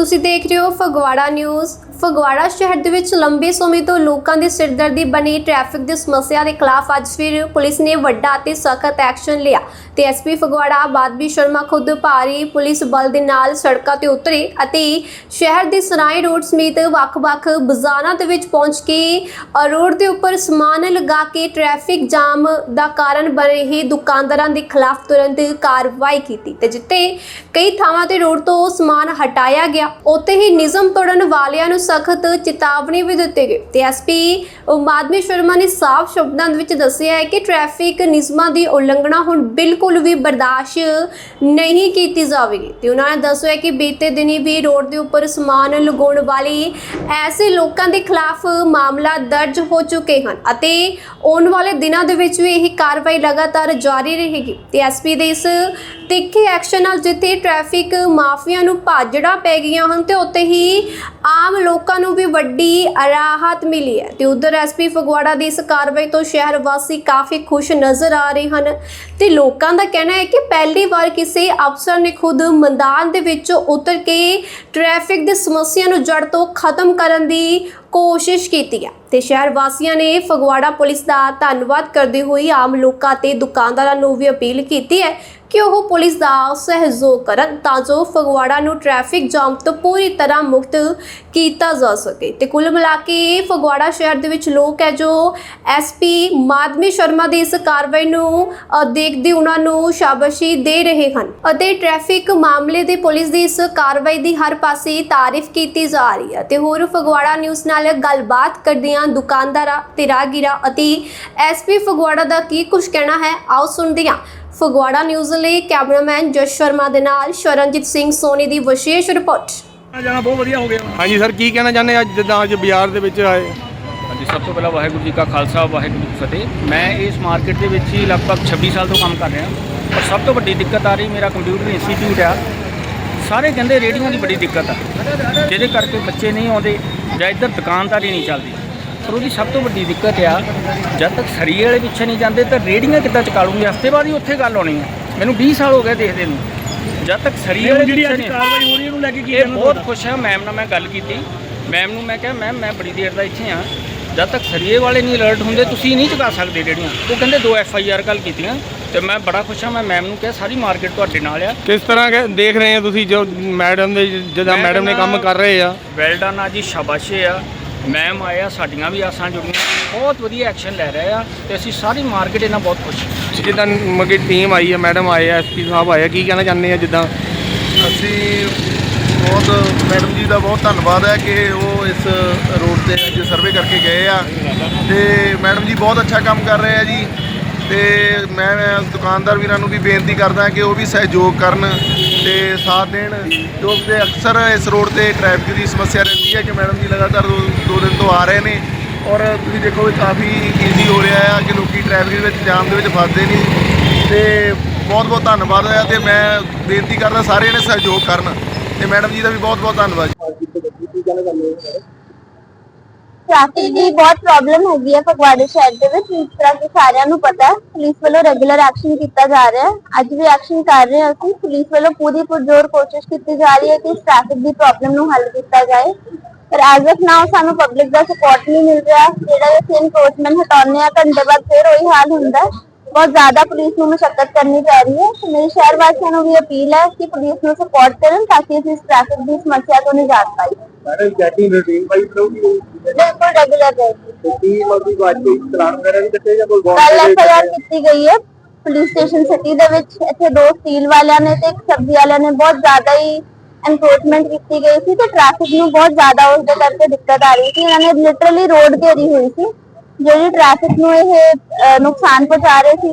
ਤੁਸੀਂ ਦੇਖ ਰਹੇ ਹੋ ਫਗਵਾੜਾ ਨਿਊਜ਼। ਫਗਵਾੜਾ ਸ਼ਹਿਰ ਦੇ ਵਿੱਚ ਲੰਬੇ ਸਮੇਂ ਤੋਂ ਲੋਕਾਂ ਦੇ ਸਿਰਦਰਦੀ ਬਣੀ ਟ੍ਰੈਫਿਕ ਦੀ ਸਮੱਸਿਆ ਦੇ ਖਿਲਾਫ ਅੱਜ ਫਿਰ ਪੁਲਿਸ ਨੇ ਵੱਡਾ ਅਤੇ ਸਖਤ ਐਕਸ਼ਨ ਲਿਆ। ਤੇ ਐਸਪੀ ਫਗਵਾੜਾ ਬਾਦਬੀ ਸ਼ਰਮਾ ਖੁਦ ਭਾਰੀ ਪੁਲਿਸ ਬਲ ਦੇ ਨਾਲ ਸੜਕਾਂ ਤੇ ਉਤਰੇ ਅਤੇ ਸ਼ਹਿਰ ਦੇ ਸਰਾਏ ਰੋਡ ਸਮੇਤ ਵੱਖ-ਵੱਖ ਬਾਜ਼ਾਰਾਂ ਦੇ ਵਿੱਚ ਪਹੁੰਚ ਕੇ ਅ, ਰੋਡ ਦੇ ਉੱਪਰ ਸਮਾਨ ਲਗਾ ਕੇ ਟ੍ਰੈਫਿਕ ਜਾਮ ਦਾ ਕਾਰਨ ਬਣ ਰਹੇ ਦੁਕਾਨਦਾਰਾਂ ਦੇ ਖਿਲਾਫ ਤੁਰੰਤ ਕਾਰਵਾਈ ਕੀਤੀ ਤੇ ਜਿੱਥੇ ਕਈ ਥਾਵਾਂ ਤੇ ਰੋਡ ਤੋਂ ਸਮਾਨ ਹਟਾਇਆ ਗਿਆ। ਉੱਥੇ ਹੀ ਨਿਯਮ ਤੋੜਨ ਵਾਲਿਆਂ ਨੂੰ ਸਖਤ ਚੇਤਾਵਨੀ ਵੀ ਦਿੱਤੀ ਗਈ। ਤੇ ਐਸਪੀ ਮਾਦਮੀ ਸ਼ਰਮਾ ਨੇ ਸਾਫ਼ ਸ਼ਬਦਾਂ ਵਿੱਚ ਦੱਸਿਆ ਹੈ ਕਿ ਟ੍ਰੈਫਿਕ ਨਿਯਮਾਂ ਦੀ ਉਲੰਘਣਾ ਹੁਣ ਬਿਲਕੁਲ ਵੀ ਬਰਦਾਸ਼ਤ ਨਹੀਂ ਕੀਤੀ ਜਾਵੇਗੀ। ਤੇ ਉਹਨਾਂ ਨੇ ਦੱਸਿਆ ਕਿ ਬੀਤੇ ਦਿਨੀ ਵੀ ਰੋਡ ਦੇ ਉੱਪਰ ਸਮਾਨ ਲਗਾਉਣ ਵਾਲੇ ਐਸੇ ਲੋਕਾਂ ਦੇ ਖਿਲਾਫ ਮਾਮਲਾ ਦਰਜ ਹੋ ਚੁੱਕੇ ਹਨ ਅਤੇ ਆਉਣ ਵਾਲੇ ਦਿਨਾਂ ਦੇ ਵਿੱਚ ਵੀ ਇਹ ਕਾਰਵਾਈ ਲਗਾਤਾਰ ਜਾਰੀ ਰਹੇਗੀ। ਤੇ ਐਸਪੀ ਦੇ ਇਸ ਤਿੱਖੇ ਐਕਸ਼ਨ ਨਾਲ ਜਿੱਥੇ ਟ੍ਰੈਫਿਕ ਮਾਫੀਆ ਨੂੰ ਭਾਜੜਾ ਪੈ ਗਈਆਂ ਹਨ ਤੇ ਉੱਤੇ ਹੀ ਆਮ ਲੋਕਾਂ ਨੂੰ ਵੀ ਵੱਡੀ ਰਾਹਤ ਮਿਲੀ ਹੈ। ਤੇ ਉਧਰ ਐਸਪੀ ਫਗਵਾੜਾ ਦੀ ਇਸ ਕਾਰਵਾਈ ਤੋਂ ਸ਼ਹਿਰ ਵਾਸੀ ਕਾਫੀ ਖੁਸ਼ ਨਜ਼ਰ ਆ ਰਹੇ ਹਨ ਤੇ ਲੋਕਾਂ ਦਾ ਕਹਿਣਾ ਹੈ ਕਿ ਪਹਿਲੀ ਵਾਰ ਕਿਸੇ ਅਫਸਰ ਨੇ ਖੁਦ ਮੈਦਾਨ ਦੇ ਵਿੱਚ ਉਤਰ ਕੇ ਟ੍ਰੈਫਿਕ ਦੀ ਸਮੱਸਿਆ ਨੂੰ ਜੜ ਤੋਂ ਖਤਮ ਕਰਨ ਦੀ ਕੋਸ਼ਿਸ਼ ਕੀਤੀ ਹੈ ਤੇ ਸ਼ਹਿਰ ਵਾਸੀਆਂ ਨੇ ਫਗਵਾੜਾ ਪੁਲਿਸ ਦਾ ਧੰਨਵਾਦ ਕਰਦੇ ਹੋਏ ਆਮ ਲੋਕਾਂ ਤੇ ਦੁਕਾਨਦਾਰਾਂ ਨੂੰ ਵੀ ਅਪੀਲ ਕੀਤੀ ਹੈ ਕਿ ਉਹ ਪੁਲਿਸ ਦਾ ਸਹਿਯੋਗ ਕਰਨ ਤਾਂ ਜੋ ਫਗਵਾੜਾ ਨੂੰ ਟ੍ਰੈਫਿਕ ਜਾਮ ਤੋਂ ਪੂਰੀ ਤਰ੍ਹਾਂ ਮੁਕਤ ਕੀਤਾ ਜਾ ਸਕੇ। ਤੇ ਕੁੱਲ ਮਿਲਾ ਕੇ ਫਗਵਾੜਾ ਸ਼ਹਿਰ ਦੇ ਵਿੱਚ ਲੋਕ ਹੈ ਜੋ ਐਸਪੀ ਮਾਦਮੀ ਸ਼ਰਮਾ ਦੀ ਇਸ ਕਾਰਵਾਈ ਨੂੰ ਦੇਖਦੇ ਉਹਨਾਂ ਨੂੰ ਸ਼ਾਬਾਸ਼ੀ ਦੇ ਰਹੇ ਹਨ ਅਤੇ ਟ੍ਰੈਫਿਕ ਮਾਮਲੇ ਦੇ ਪੁਲਿਸ ਦੀ ਇਸ ਕਾਰਵਾਈ ਦੀ ਹਰ ਪਾਸੇ ਤਾਰੀਫ ਕੀਤੀ ਜਾ ਰਹੀ ਹੈ। ਤੇ ਹੋਰ ਫਗਵਾੜਾ ਨਿਊਜ਼ ਨਾਲ ਗੱਲਬਾਤ ਕਰਦਿਆਂ ਦੁਕਾਨਦਾਰਾਂ ਤੇ ਰਾਹਗੀਰਾਂ ਅਤੇ ਐਸਪੀ ਫਗਵਾੜਾ ਦਾ ਕੀ ਕੁਝ ਕਹਿਣਾ ਹੈ ਆਓ ਸੁਣਦੇ ਹਾਂ। ਫਗਵਾੜਾ ਨਿਊਜ਼ ਲਈ ਕੈਮਰਾਮੈਨ ਜਸ ਸ਼ਰਮਾ ਦੇ ਨਾਲ ਸ਼ਰਨਜੀਤ ਸਿੰਘ ਸੋਨੀ ਦੀ ਵਿਸ਼ੇਸ਼ ਰਿਪੋਰਟ। ਆਉਣਾ ਜਾਣਾ ਬਹੁਤ ਵਧੀਆ ਹੋ ਗਿਆ। ਹਾਂਜੀ ਸਰ ਕੀ ਕਹਿਣਾ ਚਾਹੁੰਦੇ ਅੱਜ ਜਿੱਦਾਂ ਅੱਜ ਬਾਜ਼ਾਰ ਦੇ ਵਿੱਚ ਆਏ? ਹਾਂਜੀ ਸਭ ਤੋਂ ਪਹਿਲਾਂ ਵਾਹਿਗੁਰੂ ਜੀ ਕਾ ਖਾਲਸਾ ਵਾਹਿਗੁਰੂ ਜੀ ਕੀ ਫਤਿਹ। ਮੈਂ ਇਸ ਮਾਰਕੀਟ ਦੇ ਵਿੱਚ ਹੀ ਲਗਭਗ 26 ਸਾਲ ਤੋਂ ਕੰਮ ਕਰ ਰਿਹਾ ਪਰ ਸਭ ਤੋਂ ਵੱਡੀ ਦਿੱਕਤ ਆ ਰਹੀ ਮੇਰਾ ਕੰਪਿਊਟਰ ਇੰਸਟੀਚਿਊਟ ਆ। ਸਾਰੇ ਕਹਿੰਦੇ ਰੇੜੀਆਂ ਦੀ ਬੜੀ ਦਿੱਕਤ ਆ। ਜਿਹਦੇ ਕਰਕੇ ਬੱਚੇ ਨਹੀਂ ਆਉਂਦੇ। ਜਾਂ ਇੱਧਰ ਦੁਕਾਨਦਾਰੀ ਨਹੀਂ ਚੱਲਦੀ। ਪਰ ਉਹਦੀ ਸਭ ਤੋਂ ਵੱਡੀ ਦਿੱਕਤ ਆ ਜਦ ਤੱਕ ਸਰੀਏ ਵਾਲੇ ਪਿੱਛੇ ਨਹੀਂ ਜਾਂਦੇ ਤਾਂ ਰੇੜੀਆਂ ਕਿੱਦਾਂ ਚਕਾਲੂਗੇ? ਹਫ਼ਤੇ ਬਾਅਦ ਹੀ ਉੱਥੇ ਗੱਲ ਆਉਣੀ ਹੈ ਮੈਨੂੰ 20 ਸਾਲ ਹੋ ਗਏ ਦੇਖਦੇ ਨੂੰ। ਜਦ ਤੱਕ ਸਰੀਏ ਵਾਲੇ ਜਿਹੜੀ ਪਿੱਛੇ ਅੱਜ ਨਹੀਂ ਕਾਰਵਾਈ ਹੋ ਰਹੀ ਹੈ ਉਹਨੂੰ ਲੈ ਕੇ ਕੀ ਇਹ ਬਹੁਤ? ਖੁਸ਼ ਹਾਂ ਮੈਮ ਨਾਲ ਮੈਂ ਗੱਲ ਕੀਤੀ। ਮੈਮ ਨੂੰ ਮੈਂ ਕਿਹਾ ਮੈਮ ਮੈਂ ਬੜੀ ਦੇਰ ਦਾ ਇੱਥੇ ਆ। ਜਦ ਤੱਕ ਸਰੀਏ ਵਾਲੇ ਨਹੀਂ ਅਲਰਟ ਹੁੰਦੇ ਤੁਸੀਂ ਨਹੀਂ ਚੁਕਾ ਸਕਦੇ ਜਿਹੜੀਆਂ। ਉਹ ਕਹਿੰਦੇ ਦੋ ਐਫ ਆਈ ਆਰ ਕੱਲ ਕੀਤੀਆਂ ਤੇ ਮੈਂ ਬੜਾ ਖੁਸ਼ ਹਾਂ ਮੈਂ ਮੈਮ ਨੂੰ ਕਿਹਾ ਸਾਰੀ ਮਾਰਕੀਟ ਤੁਹਾਡੇ ਨਾਲ ਆ। ਕਿਸ ਤਰ੍ਹਾਂ ਕਿ ਦੇਖ ਰਹੇ ਆ ਤੁਸੀਂ ਜੋ ਮੈਡਮ ਦੇ ਜਿੱਦਾਂ ਮੈਂ ਮੈਡਮ ਨੇ ਕੰਮ ਕਹਿੰਦਾ- ਕਰ ਰਹੇ ਆ? ਵੈਲ ਡਨ ਆ ਜੀ ਸ਼ਾਬਾਸ਼ੇ ਆ। ਮੈਮ ਆਇਆ ਸਾਡੀਆਂ ਵੀ ਆਸਾਂ ਜੁੜੀਆਂ ਬਹੁਤ ਵਧੀਆ ਐਕਸ਼ਨ ਲੈ ਰਹੇ ਆ ਤੇ ਅਸੀਂ ਸਾਰੀ ਮਾਰਕੀਟ ਇਹਨਾਂ ਬਹੁਤ ਖੁਸ਼ ਹਾਂ। ਜਿੱਦਾਂ ਮਗੇ ਟੀਮ ਆਈ ਆ ਮੈਡਮ ਆਏ ਆ ਐਸਪੀ ਸਾਹਿਬ ਆਏ ਆ ਕੀ ਕਹਿਣਾ ਚਾਹੁੰਦੇ ਆ ਜਿੱਦਾਂ? ਅਸੀਂ ਬਹੁਤ, ਮੈਡਮ ਜੀ ਦਾ ਬਹੁਤ ਧੰਨਵਾਦ ਹੈ ਕਿ ਉਹ ਇਸ ਰੋਡ ਤੇ ਅੱਜ ਸਰਵੇ ਕਰਕੇ ਗਏ ਆ। ਤੇ ਮੈਡਮ ਜੀ ਬਹੁਤ ਅੱਛਾ ਕੰਮ ਕਰ ਰਹੇ ਆ ਜੀ। ਤੇ ਮੈਂ ਦੁਕਾਨਦਾਰ ਵੀਰਾਂ ਨੂੰ ਵੀ ਬੇਨਤੀ ਕਰਦਾ ਕਿ ਉਹ ਵੀ ਸਹਿਯੋਗ ਕਰਨ ਤੇ ਸਾਥ ਦੇਣ। ਕਿਉਂਕਿ ਅਕਸਰ ਇਸ ਰੋਡ ਤੇ ਟ੍ਰੈਫਿਕ ਦੀ ਸਮੱਸਿਆ ਰਹਿੰਦੀ ਹੈ ਕਿ ਮੈਡਮ ਜੀ ਲਗਾਤਾਰ ਦੋ ਦੋ ਦਿਨ ਤੋਂ ਆ ਰਹੇ ਨੇ। ਔਰ ਤੁਸੀਂ ਦੇਖੋ ਵੀ ਕਾਫੀ ਈਜ਼ੀ ਹੋ ਰਿਹਾ ਆ ਕਿ ਲੋਕੀ ਟ੍ਰੈਫਿਕ ਵਿੱਚ ਜਾਮ ਦੇ ਵਿੱਚ ਫਸਦੇ ਨਹੀਂ ਤੇ ਬਹੁਤ ਬਹੁਤ ਧੰਨਵਾਦ ਹੈ ਤੇ ਮੈਂ ਬੇਨਤੀ ਕਰਦਾ ਸਾਰੇ ਨੇ ਸਹਿਯੋਗ ਕਰਨ। ਤੇ ਮੈਡਮ ਜੀ ਦਾ ਵੀ ਬਹੁਤ ਬਹੁਤ ਧੰਨਵਾਦ। ਟ੍ਰੈਫਿਕ ਦੀ ਬਹੁਤ ਪ੍ਰੋਬਲਮ ਹੈਗੀ ਹੈ ਫਗਵਾੜੇ ਸ਼ਹਿਰ ਦੇ ਵਿੱਚ, ਇਸ ਤਰ੍ਹਾਂ ਕਿ ਸਾਰਿਆਂ ਨੂੰ ਪਤਾ ਹੈ, ਪੁਲਿਸ ਵੱਲੋਂ ਰੈਗੂਲਰ ਐਕਸ਼ਨ ਕੀਤਾ ਜਾ ਰਿਹਾ ਹੈ। ਅੱਜ ਵੀ ਐਕਸ਼ਨ ਕਰ ਰਹੇ ਹਾਂ ਅਸੀਂ। ਪੁਲਿਸ ਵੱਲੋਂ ਪੂਰੀ ਪੁਰਜ਼ੋਰ ਕੋਸ਼ਿਸ਼ ਕੀਤੀ ਜਾ ਰਹੀ ਹੈ ਕਿ ਇਸ ਟ੍ਰੈਫਿਕ ਦੀ ਪ੍ਰੋਬਲਮ ਨੂੰ ਹੱਲ ਕੀਤਾ ਜਾਏ। ਪਰ ਐਜ਼ ਆਫ ਨਾਓ ਸਾਨੂੰ ਪਬਲਿਕ ਦਾ ਸਪੋਰਟ ਨਹੀਂ ਮਿਲ ਰਿਹਾ। ਜਿਹੜਾ ਅਸੀਂ ਐਨਫੋਰਸਮੈਂਟ ਹਟਾਉਂਦੇ ਆ ਘੰਟੇ ਬਾਅਦ ਫਿਰ ਉਹੀ ਹਾਲ ਹੁੰਦਾ ਹੈ। ਬਹੁਤ ਜ਼ਿਆਦਾ ਪੁਲਿਸ ਨੂੰ ਮੁਸ਼ਕਲ ਕਰਨੀ ਪੈ ਰਹੀ ਹੈ ਮੇਰੇ ਸ਼ਹਿਰ ਵਾਸੀਆਂ ਨੂੰ ਵੀ ਅਪੀਲ ਹੈ ਕਿ ਪੁਲਿਸ ਨੂੰ ਸਪੋਰਟ ਕਰਨ ਤਾਂ ਕਿ ਅਸੀਂ ਇਸ ਟ੍ਰੈਫਿਕ ਦੀ ਸਮੱਸਿਆ ਤੋਂ ਨਿਜਾਤ ਪਾਈਏ ਮੈਡਮ ਚੈਕਿੰਗ ਰੂਟੀਨ ਬਾਈ ਕਰੋਗੀ ਬਿਲਕੁਲ ਰੈਗੂਲਰ ਰਹੇਗੀ ਕੀ ਮੌਦੀ ਬਾਤ ਕੋਈ ਚਲਾਨ ਵਗੈਰਾ ਵੀ ਕੱਟੇ ਜਾਂ ਕੋਈ ਕੱਲ ਐਫਆਈਆਰ ਕੀਤੀ ਗਈ ਹੈ ਪੁਲਿਸ ਸਟੇਸ਼ਨ ਸਿਟੀ ਦੇ ਵਿੱਚ ਇੱਥੇ ਦੋ ਸਟੀਲ ਵਾਲਿਆਂ ਨੇ ਤੇ ਇੱਕ ਸਬਜ਼ੀ ਵਾਲਿਆਂ ਨੇ ਬਹੁਤ ਜ਼ਿਆਦਾ ਹੀ ਐਨਫੋਰਸਮੈਂਟ ਕੀਤੀ ਗਈ ਸੀ ਤੇ ਟ੍ਰੈਫਿਕ ਨੂੰ ਬਹੁਤ ਜ਼ਿਆਦਾ ਉਸ ਦੇ ਕਰਕੇ ਦਿੱਕਤ ਆ ਰਹੀ ਸੀ। ਇਹਨਾਂ ਨੇ ਲਿਟਰਲੀ ਰੋਡ ਘੇਰੀ ਹੋਈ ਸੀ। ਜਿਹੜੀ ਟ੍ਰੈਫਿਕ ਨੂੰ ਇਹ ਅਹ, ਨੁਕਸਾਨ ਪਹੁੰਚਾ ਰਹੇ ਸੀ